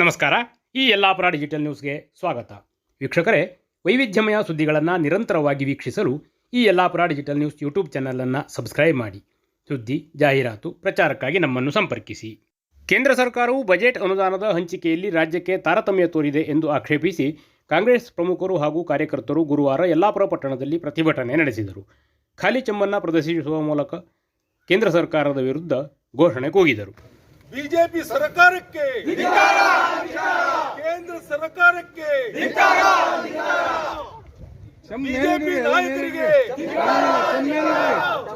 ನಮಸ್ಕಾರ. ಈ ಯಲ್ಲಾಪುರ ಡಿಜಿಟಲ್ ನ್ಯೂಸ್ಗೆ ಸ್ವಾಗತ. ವೀಕ್ಷಕರೇ, ವೈವಿಧ್ಯಮಯ ಸುದ್ದಿಗಳನ್ನು ನಿರಂತರವಾಗಿ ವೀಕ್ಷಿಸಲು ಈ ಯಲ್ಲಾಪುರ ಡಿಜಿಟಲ್ ನ್ಯೂಸ್ ಯೂಟ್ಯೂಬ್ ಚಾನಲನ್ನು ಸಬ್ಸ್ಕ್ರೈಬ್ ಮಾಡಿ. ಸುದ್ದಿ, ಜಾಹೀರಾತು, ಪ್ರಚಾರಕ್ಕಾಗಿ ನಮ್ಮನ್ನು ಸಂಪರ್ಕಿಸಿ. ಕೇಂದ್ರ ಸರ್ಕಾರವು ಬಜೆಟ್ ಅನುದಾನದ ಹಂಚಿಕೆಯಲ್ಲಿ ರಾಜ್ಯಕ್ಕೆ ತಾರತಮ್ಯ ತೋರಿದೆ ಎಂದು ಆಕ್ಷೇಪಿಸಿ ಕಾಂಗ್ರೆಸ್ ಪ್ರಮುಖರು ಹಾಗೂ ಕಾರ್ಯಕರ್ತರು ಗುರುವಾರ ಯಲ್ಲಾಪುರ ಪಟ್ಟಣದಲ್ಲಿ ಪ್ರತಿಭಟನೆ ನಡೆಸಿದರು. ಖಾಲಿ ಚೆಮ್ಮನ್ನ ಪ್ರದರ್ಶಿಸುವ ಮೂಲಕ ಕೇಂದ್ರ ಸರ್ಕಾರದ ವಿರುದ್ಧ ಘೋಷಣೆ ಕೂಗಿದರು. ಬಿಜೆಪಿ ಸರ್ಕಾರಕ್ಕೆ. ಕೇಂದ್ರ ಸರ್ಕಾರಕ್ಕೆ. ಬಿಜೆಪಿ ನಾಯಕರಿಗೆ.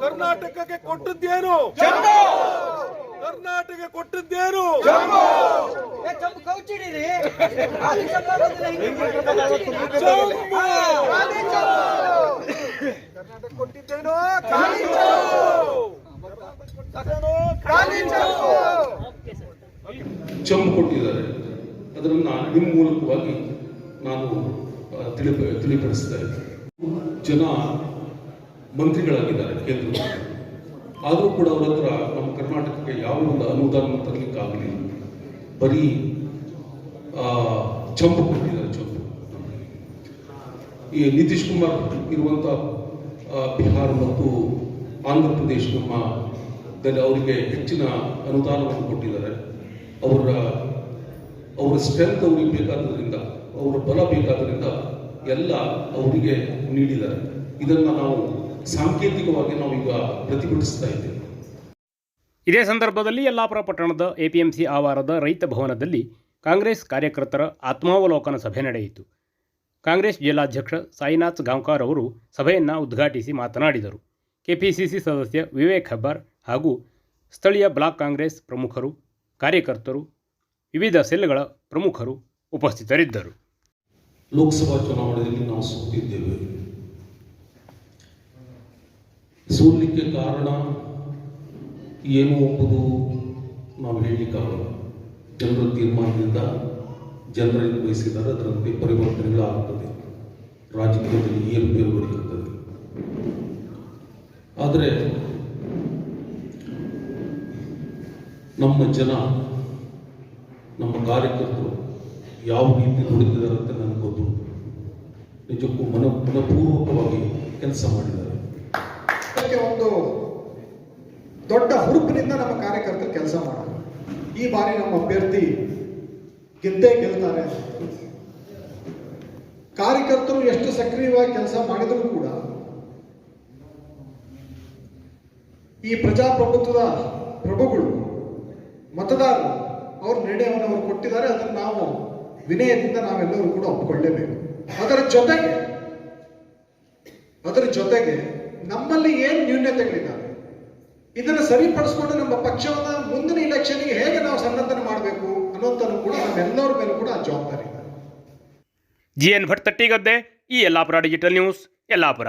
ಕರ್ನಾಟಕಕ್ಕೆ ಕೊಟ್ಟದ್ದೇನು? ಕರ್ನಾಟಕ ಕೊಟ್ಟದ್ದೇನು? ಕೊಟ್ಟಿದ್ದೇನೋ? ಚಂಬು ಕೊಟ್ಟಿದ್ದಾರೆ. ಅದನ್ನು ನಿಮ್ಮ ಮೂಲಕವಾಗಿ ನಾನು ತಿಳಿ ತಿಳಿಪ ತಿಳಿಪಡಿಸ್ತಾ ಇದ್ದೇನೆ ಜನ ಮಂತ್ರಿಗಳಾಗಿದ್ದಾರೆ ಕೇಂದ್ರ ಆದರೂ ಕೂಡ ಅವರ ಹತ್ರ ನಮ್ಮ ಕರ್ನಾಟಕಕ್ಕೆ ಯಾವ ಒಂದು ಅನುದಾನ ತರಲಿಕ್ಕಾಗಲಿಲ್ಲ. ಬರೀ ಚಂಪು ಕೊಟ್ಟಿದ್ದಾರೆ ಚಂಪು ಈ ನಿತೀಶ್ ಕುಮಾರ್ ಇರುವಂಥ ಬಿಹಾರ ಮತ್ತು ಆಂಧ್ರ ಪ್ರದೇಶ ನಮ್ಮ ಅವರಿಗೆ ಹೆಚ್ಚಿನ ಅನುದಾನವನ್ನು ಕೊಟ್ಟಿದ್ದಾರೆ. ಅವರ ಅವರ ಸ್ಟ್ರೆಂತ್ ಅವ್ರಿಗೆ ಬೇಕಾದ್ರಿಂದ ಅವರ ಬಲ ಬೇಕಾದ್ರಿಂದ ಎಲ್ಲ ಅವರಿಗೆ ನೀಡಿದ್ದಾರೆ. ಇದನ್ನು ನಾವು ಸಾಂಕೇತಿಕವಾಗಿ ನಾವೀಗ ಪ್ರತಿಭಟಿಸ್ತಾ ಇದ್ದೇವೆ. ಇದೇ ಸಂದರ್ಭದಲ್ಲಿ ಯಲ್ಲಾಪುರ ಪಟ್ಟಣದ ಎಪಿಎಂಸಿ ಆವಾರದ ರೈತ ಭವನದಲ್ಲಿ ಕಾಂಗ್ರೆಸ್ ಕಾರ್ಯಕರ್ತರ ಆತ್ಮಾವಲೋಕನ ಸಭೆ ನಡೆಯಿತು. ಕಾಂಗ್ರೆಸ್ ಜಿಲ್ಲಾಧ್ಯಕ್ಷ ಸಾಯಿನಾಥ್ ಗಾಂವ್ಕರ್ ಅವರು ಸಭೆಯನ್ನು ಉದ್ಘಾಟಿಸಿ ಮಾತನಾಡಿದರು. ಕೆಪಿಸಿಸಿ ಸದಸ್ಯ ವಿವೇಕ್ ಹೆಬ್ಬಾರ್ ಹಾಗೂ ಸ್ಥಳೀಯ ಬ್ಲಾಕ್ ಕಾಂಗ್ರೆಸ್ ಪ್ರಮುಖರು ಕಾರ್ಯಕರ್ತರು, ವಿವಿಧ ಸೆಲ್ಗಳ ಪ್ರಮುಖರು ಉಪಸ್ಥಿತರಿದ್ದರು. ಲೋಕಸಭಾ ಚುನಾವಣೆಯಲ್ಲಿ ನಾವು ಸೋತಿದ್ದೇವೆ. ಸೋಲಿಕ್ಕೆ ಕಾರಣ ಏನು ಎಂಬುದು ನಾವು ಹೇಳಲಿಕ್ಕಾಗಲ್ಲ ಜನರ ತೀರ್ಮಾನದಿಂದ ಜನರನ್ನು ಬಯಸಿದ್ದಾರೆ ಅದರಂತೆ ಪರಿವರ್ತನೆಗಳಾಗುತ್ತದೆ. ರಾಜಕೀಯದಲ್ಲಿ ಏರುಪೇರುಗಳಿರುತ್ತದೆ ಆದರೆ ನಮ್ಮ ಜನ, ನಮ್ಮ ಕಾರ್ಯಕರ್ತರು ಯಾವ ರೀತಿ ದುಡಿದಿದ್ದಾರೆ ಅಂತ ನನಗೆ ಗೊತ್ತು. ನಿಜಕ್ಕೂ ಮನ, ಮನಪೂರ್ವಕವಾಗಿ ಕೆಲಸ ಮಾಡಿದ್ದಾರೆ. ಅದಕ್ಕೆ ಒಂದು ದೊಡ್ಡ ಹುರುಪಿನಿಂದ ನಮ್ಮ ಕಾರ್ಯಕರ್ತರು ಕೆಲಸ ಮಾಡೋದು. ಈ ಬಾರಿ ನಮ್ಮ ಅಭ್ಯರ್ಥಿ ಗೆದ್ದೇ ಗೆಲ್ತಾರೆ. ಕಾರ್ಯಕರ್ತರು ಎಷ್ಟು ಸಕ್ರಿಯವಾಗಿ ಕೆಲಸ ಮಾಡಿದರೂ ಕೂಡ ಈ ಪ್ರಜಾಪ್ರಭುತ್ವದ ಪ್ರಭುಗಳು ಮತದಾರರು, ಅವ್ರ ನಿರ್ಣಯವನ್ನು ಅವರು ಕೊಟ್ಟಿದ್ದಾರೆ, ಅದನ್ನು ನಾವು ವಿನಯದಿಂದ ನಾವೆಲ್ಲರೂ ಕೂಡ ಒಪ್ಪಿಕೊಳ್ಳೇಬೇಕು ಅದರ ಜೊತೆಗೆ ಅದರ ಜೊತೆಗೆ ನಮ್ಮಲ್ಲಿ ಏನು ನ್ಯೂನ್ಯತೆಗಳಿದ್ದಾವೆ ಇದನ್ನು ಸರಿಪಡಿಸ್ಕೊಂಡು ನಮ್ಮ ಪಕ್ಷವನ್ನ ಮುಂದಿನ ಇಲೆಕ್ಷನ್ಗೆ ಹೇಗೆ ನಾವು ಸನ್ನದ್ಧನ ಮಾಡಬೇಕು ಅನ್ನೋಂಥದ್ದು ಕೂಡ ನಮ್ಮೆಲ್ಲರ ಮೇಲೆ ಕೂಡ ಜವಾಬ್ದಾರಿ ಜಿ ಎನ್ ಭಟ್ ತಟ್ಟಿಗದ್ದೆ, ಈ ಯಲ್ಲಾಪುರ ಡಿಜಿಟಲ್ ನ್ಯೂಸ್ ಯಲ್ಲಾಪುರ.